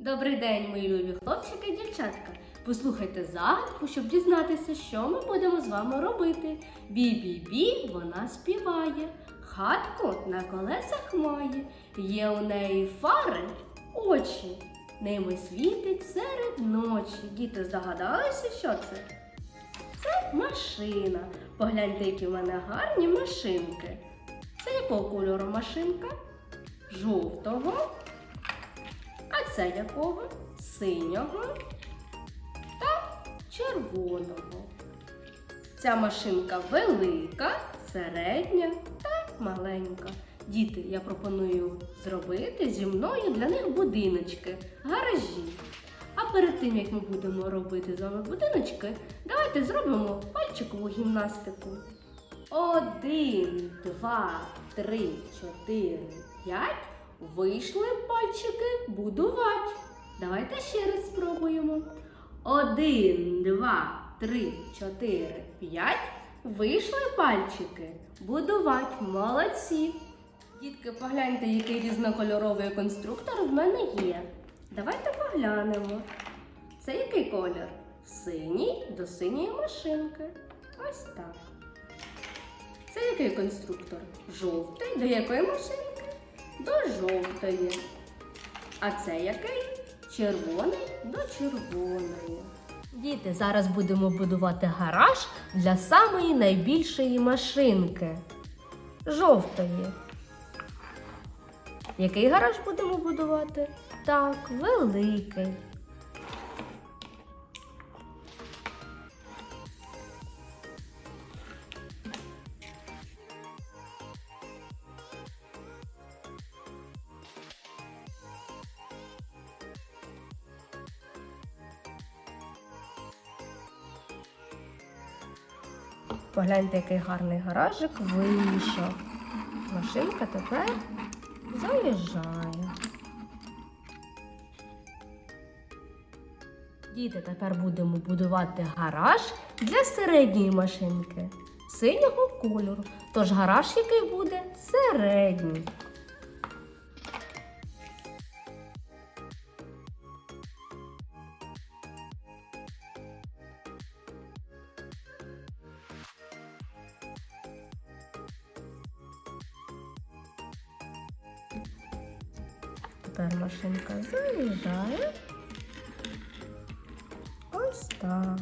Добрий день, мої любі хлопчики і дівчатка. Послухайте загадку, щоб дізнатися, що ми будемо з вами робити. Бі-бі-бі, вона співає, хатку на колесах має, є у неї фари, очі, ними світить серед ночі. Діти здогадалися, що це? Це машина. Погляньте, які в мене гарні машинки. Це якого кольору машинка? Жовтого. Це якого? Синього та червоного. Ця машинка велика, середня та маленька. Діти, я пропоную зробити зі мною для них будиночки, гаражі. А перед тим, як ми будемо робити з вами будиночки, давайте зробимо пальчикову гімнастику. Один, два, три, чотири, п'ять. Вийшли пальчики будувати. Давайте ще раз спробуємо. Один, два, три, чотири, п'ять. Вийшли пальчики будувати. Молодці. Дітки, погляньте, який різнокольоровий конструктор в мене є. Давайте поглянемо. Це який колір? Синій до синьої машинки. Ось так. Це який конструктор? Жовтий до якої машинки? До жовтої. А це який? Червоний до червоної. Діти, зараз будемо будувати гараж для самої найбільшої машинки. Жовтої. Який гараж будемо будувати? Так, великий. Погляньте, який гарний гаражик вийшов. Машинка тепер заїжджає. Діти, тепер будемо будувати гараж для середньої машинки синього кольору. Тож гараж, який буде середній. Тепер машинка заїжджає. Ось так.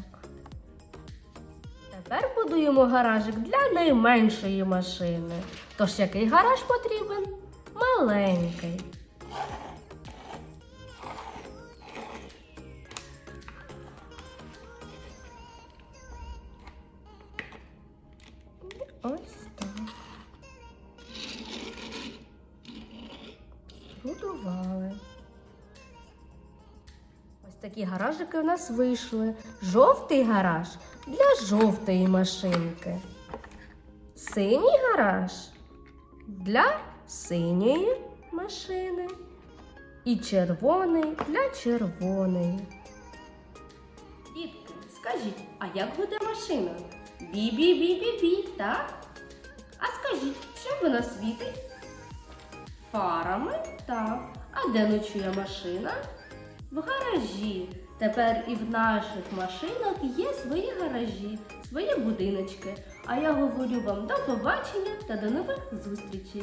Тепер будуємо гаражик для найменшої машини. Тож який гараж потрібен? Маленький. Ось так. Будували. Ось такі гаражики у нас вийшли. Жовтий гараж для жовтої машинки. Синій гараж для синьої машини. І червоний для червоної. Дітки, скажіть, а як буде машина? Бі-бі-бі-бі-бі, так? А скажіть, чим вона світить? Фарами, так. А де ночує машина? В гаражі. Тепер і в наших машинах є свої гаражі, свої будиночки. А я говорю вам до побачення та до нових зустрічей.